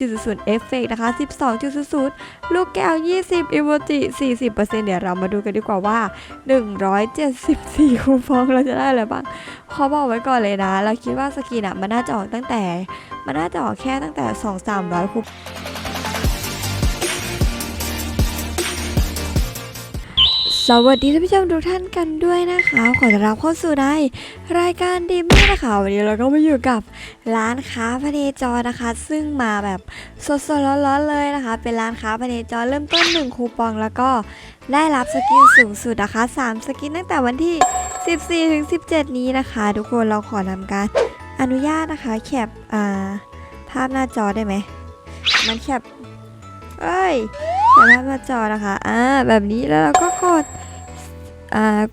จุดเอฟเฟกนะคะ 12.00 ลูกแก้ว 20อิโมจิ40%เดี๋ยวเรามาดูกันดีกว่าว่า 174 คูปองเราจะได้อะไรบ้างขอบอกไว้ก่อนเลยนะ เราคิดว่าสกินอะมันน่าจะออกตั้งแต่ มันน่าจะออกแค่ตั้งแต่ 2-300คูปอง สวัสดีท่านผู้ชมทุกท่านกันด้วยนะคะ ขอต้อนรับเข้าสู่ในรายการดีมี่นะคะวันนี้เราก็มาอยู่กับร้านค้าพเนจรนะคะ ซึ่งมาแบบสดๆร้อนๆเลยนะคะ เป็นร้านค้าพเนจรเริ่มต้น 1 คูปองแล้วก็ได้รับสกินสูงสุดนะคะ 3 สกินตั้งแต่วันที่ 14ถึง17 นี้นะคะ ทุกคนเราขอทำการอนุญาตนะคะแคปาภาพหน้าจอได้ไหมมันแคปเอ้ยแคปภาพหน้าจอนะคะ อ่า แบบนี้แล้วเราก็กด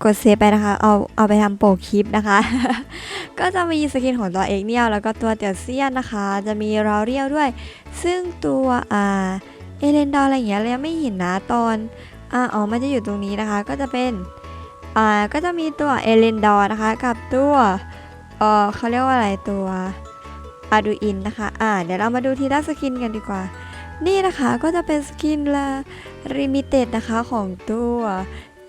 กดเซฟไปนะคะ เอาเอาไปทำโปรคลิปนะคะ ก็จะมีสกินของตัวเอกเนี่ยแล้วก็ตัวเตียวเซียนนะคะ จะมีรอเรียวด้วย ซึ่งตัวเอเลนดอร์อะไรอย่างเงี้ยเรายังไม่เห็นนะตอนอ่าอ๋อมันจะอยู่ตรงนี้นะคะ ก็จะเป็นก็จะมีตัวเอเลนดอร์นะคะ กับตัวเขาเรียกว่าอะไรตัวอาดูอินนะคะอ่าเดี๋ยวเรามาดูทีละสกินกันดีกว่า นี่นะคะก็จะเป็นสกินละลิมิเต็ดนะคะของตัว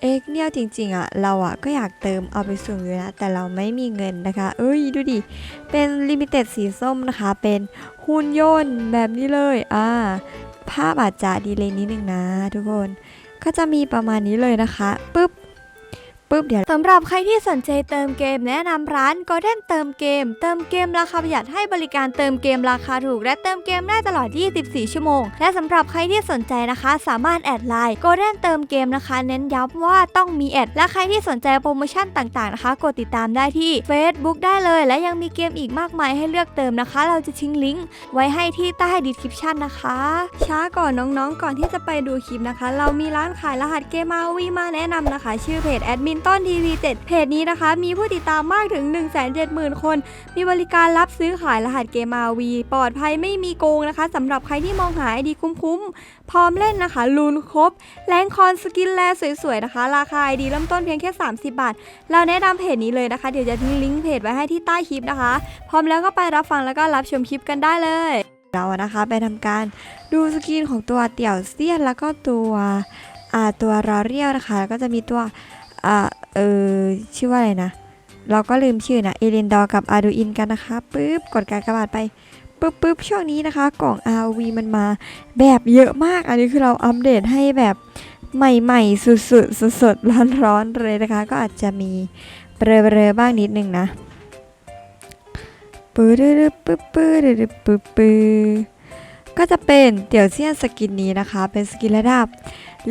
เอ็กเนี่ยจริงๆอะเราอะก็อยากเติมเอาไปสุ่มอยู่นะ แต่เราไม่มีเงินนะคะ เอ้ยดูดิ เป็นลิมิเต็ดสีส้มนะคะ เป็นหุ่นยนต์แบบนี้เลยอ่าภาพอาจจะดีเลยนิดนึงนะทุกคน ก็จะมีประมาณนี้เลยนะคะปุ๊บ ปุ๊บเดี๋ยวสำหรับใครที่สนใจเติมเกมแนะนำร้าน Golden เติมเกม เติมเกมราคาประหยัดให้บริการเติมเกมราคาถูก และเติมเกมได้ตลอด 24 ชั่วโมง และสำหรับใครที่สนใจนะคะ สามารถแอดไลน์ Golden เติมเกมนะคะ เน้นย้ำว่าต้องมีแอด และใครที่สนใจโปรโมชั่นต่างๆนะคะ กดติดตามได้ที่ Facebook ได้เลย และยังมีเกมอีกมากมายให้เลือกเติมนะคะ เราจะทิ้งลิงก์ไว้ให้ที่ใต้ดีสคริปชันนะคะ ช้าก่อนน้องๆ ก่อนที่จะไปดูคลิปนะคะ เรามีร้านขายรหัสเกมมาวีมาแนะนำนะคะ ชื่อเพจแอดมินต้นทีวี7เพจนี้นะคะ มีผู้ติดตามมากถึง 170,000 คน มีบริการรับซื้อขายรหัสเกมมาวี ปลอดภัยไม่มีโกงนะคะสำหรับใครที่มองหาไอดีคุ้มๆ พร้อมเล่นนะคะลูนครบ แรงคอนสกินแลสวยๆนะคะ ราคาไอดีเริ่มต้นเพียงแค่ 30 บาท เราแนะนำเพจนี้เลยนะคะ เดี๋ยวจะทิ้งลิงก์เพจไว้ให้ที่ใต้คลิปนะคะ พร้อมแล้วก็ไปรับฟังแล้วก็รับชมคลิปกันได้เลยเรานะคะไปทำการดูสกินของตัวเตี่ยวเซียนแล้วก็ตัวอ่าตัวรอเรียวนะคะแล้วก็จะมีตัว อ่าเออชื่อว่าอะไรนะ เราก็ลืมชื่อนะเอเลนดอร์กับอาดูอินกันนะคะปึ๊บกดการกระบาดไปปึ๊บปึ๊บช่วงนี้นะคะ กล่อง RV มันมาแบบเยอะมาก อันนี้คือเราอัปเดตให้แบบใหม่ๆ สุดๆสดๆร้อนๆเลยนะคะ ก็อาจจะมีเบลอๆบ้างนิดนึงนะปื๊ดปึ๊บปื๊ดปึ๊บปื๊ดก็จะเป็นเตี่ยวเซียนสกินนี้นะคะ เป็นสกินระดับ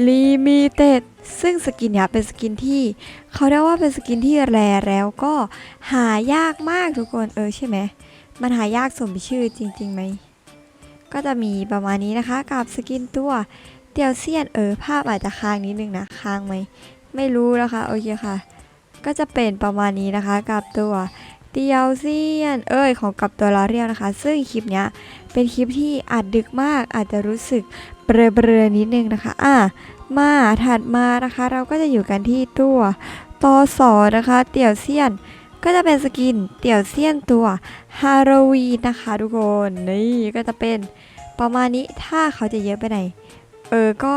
ลิมิเต็ด ซึ่งสกินเนี้ยเป็นสกินที่เขาเรียกว่าเป็นสกินที่แรแล้วก็หายากมากทุกคนเออใช่ไหมมันหายากสมชื่อจริงๆไหมก็จะมีประมาณนี้นะคะกับสกินตัวเตียวเซียนเออภาพอาจจะค้างนิดนึงนะค้างไหมไม่รู้นะคะโอเคค่ะ ก็จะเป็นประมาณนี้นะคะกับตัวเตียวเซียน เอ้ยของกับตัวลอเรียลนะคะ ซึ่งคลิปเนี้ยเป็นคลิปที่อาจดึกมากอาจจะรู้สึกเบลอๆนิดนึงนะคะ อะ มาถัดมานะคะ เราก็จะอยู่กันที่ตัวตอสอนะคะ เตี่ยวเซียนก็จะเป็นสกินเตี่ยวเซียนตัวฮาโลวีนนะคะทุกคนนี่ก็จะเป็นประมาณนี้ถ้าเขาจะเยอะไปไหนเออก็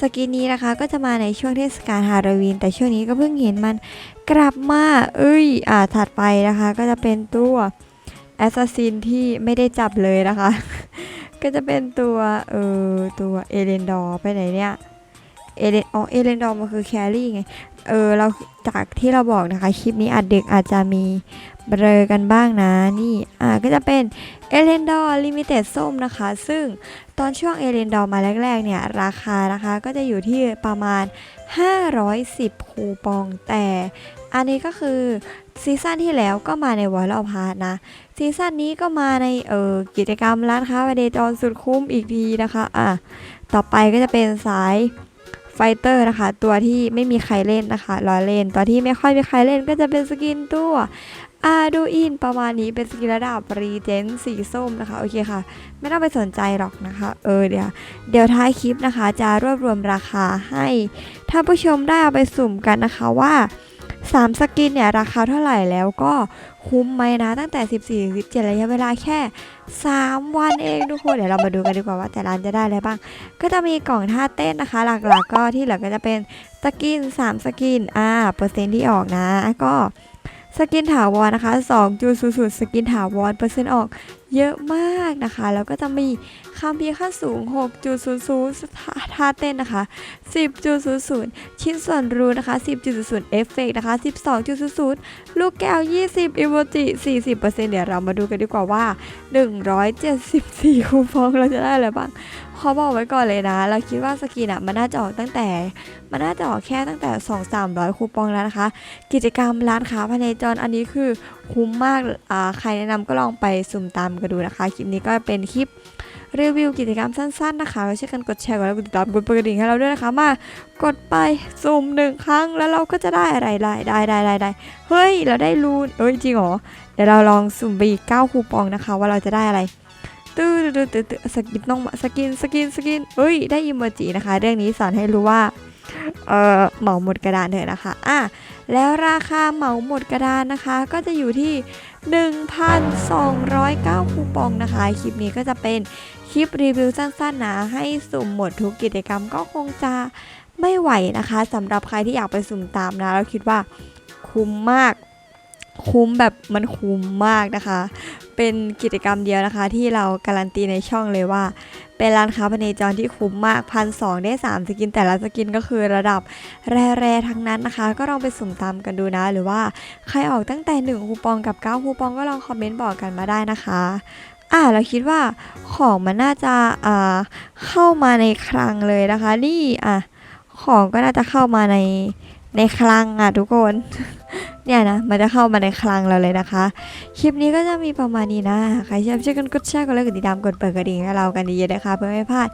สกินนี้นะคะก็จะมาในช่วงเทศกาลฮาโลวีนแต่ช่วงนี้ก็เพิ่งเห็นมันกลับมาเอ้ยอ่าถัดไปนะคะ ก็จะเป็นตัวแอสซัสซินที่ไม่ได้จับเลยนะคะ ก็จะเป็นตัวเออตัวเอเลนดอร์ไปไหนเนี่ย เอเลนอ๋อเอเลนดอร์มันคือแครี่ไง เออเราจากที่เราบอกนะคะ คลิปนี้อาจเด็กอาจจะมีเบลอกันบ้างนะ นี่ อ่า ก็จะเป็นเอเลนดอร์ลิมิเต็ดส้มนะคะ ซึ่งตอนช่วงเอเลนดอร์มาแรกๆ เนี่ย ราคานะคะก็จะอยู่ที่ประมาณ 510 คูปอง แต่อันนี้ก็คือซีซั่นที่แล้วก็มาในวอลล์พาร์นะ ซีซั่นนี้ก็มาในเออกิจกรรมร้านค้าประเดย์จรสุดคุ้มอีกทีนะคะ อะ ต่อไปก็จะเป็นสาย ฟเตอร์นะคะ ตัวที่ไม่มีใครเล่นนะคะรอเล่นตัวที่ไม่ค่อยมีใครเล่นก็จะเป็นสกินตัวอาดูอินประมาณนี้เป็นสกินระดับรีเจนสีส้มนะคะ โอเคค่ะ ไม่ต้องไปสนใจหรอกนะคะ เออเดี๋ยวเดี๋ยวท้ายคลิปนะคะ จะรวบรวมราคาให้ท่านผู้ชมได้เอาไปสุ่มกันนะคะว่า 3 สกินเนี่ยราคาเท่าไหร่แล้วก็คุ้มไหมนะ ตั้งแต่ 14ถึง17 ระยะเวลาแค่ 3 วันเองทุกคน เดี๋ยวเรามาดูกันดีกว่าว่าแต่ร้านจะได้อะไรบ้าง ก็จะมีกล่องท่าเต้นนะคะ หลักๆก็ที่เหลือก็จะเป็นสกิน 3 สกิน อ่า เปอร์เซ็นต์ที่ออกนะ ก็สกินถาวรนะคะ2จูสูสุดสกินถาวรเปอร์เซ็นต์ออก เยอะมากนะคะ แล้วก็จะมีคำพีร์ขั้นสูง6จูสูสูท่าเต้นนะคะ 10จูสูสูชิ้นส่วนรูนะคะ 10จูสูเอฟเฟกนะคะ 12จูสูสูลูกแก้ว 20อีโมจิ40%เดี๋ยวเรามาดูกันดีกว่าว่า 174 คูปองเราจะได้อะไรบ้างขอบอกไว้ก่อนเลยนะ เราคิดว่าสกินอะมันน่าจะออกตั้งแต่ มันน่าจะออกแค่ตั้งแต่ 2 300 คูปองแล้วนะคะ กิจกรรมร้านค้าภายในจรอันนี้คือ คุ้มมากใครแนะนำก็ลองไปสุ่มตามกันดูนะคะ คลิปนี้ก็เป็นคลิปรีวิวกิจกรรมสั้นๆนะคะก็ช่วยกันกดแชร์กดไลค์กดติดตามกดกระดิ่งให้เราด้วยนะคะ มากดไปสุ่มหนึ่งครั้งแล้วเราก็จะได้อะไรได้ได้ได้ได้ได้เฮ้ยเราได้รูนเอ้ยจริงเหรอเดี๋ยวเราลองสุ่มไปอีก9คูปองนะคะ ว่าเราจะได้อะไรตื้อตื้อตื้อตื้อสกินต้องสกินสกินสกินเฮ้ยได้อิโมจินะคะ เรื่องนี้สอนให้รู้ว่า เออเหมาหมดกระดานเถอะนะคะอะแล้วราคาเหมาหมดกระดานนะคะ ก็จะอยู่ที่ 1,209 คูปองนะคะ คลิปนี้ก็จะเป็นคลิปรีวิวสั้นๆนะให้สุ่มหมดทุกกิจกรรมก็คงจะไม่ไหวนะคะสำหรับใครที่อยากไปสุ่มตามนะเราคิดว่าคุ้มมาก คุ้มแบบมันคุ้มมากนะคะ เป็นกิจกรรมเดียวนะคะ ที่เราการันตีในช่องเลยว่า เป็นร้านค้าพเนจรที่คุ้มมากพันสองได้ 3 สกิน แต่ละสกินก็คือระดับแร่ๆทั้งนั้นนะคะ ก็ลองไปสุ่มตามกันดูนะ หรือว่าใครออกตั้งแต่ 1 คูปองกับ 9 คูปองก็ลองคอมเมนต์บอกกันมาได้นะคะอ่าเราคิดว่าของมันน่าจะอ่าเข้ามาในคลังเลยนะคะ นี่อะของก็น่าจะเข้ามาใน ในคลังอะทุกคน เนี่ยนะ มันจะเข้ามาในคลังเราเลยนะคะ คลิปนี้ก็จะมีประมาณนี้นะ ใครชอบช่วยกันกดแชร์กดไลค์กดติดตามกดเปิดกระดิ่งให้เรากันดีๆนะคะ เพื่อไม่พลาด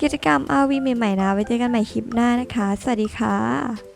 กิจกรรมอาวีใหม่ๆนะ ไว้เจอกันใหม่คลิปหน้านะคะ สวัสดีค่ะ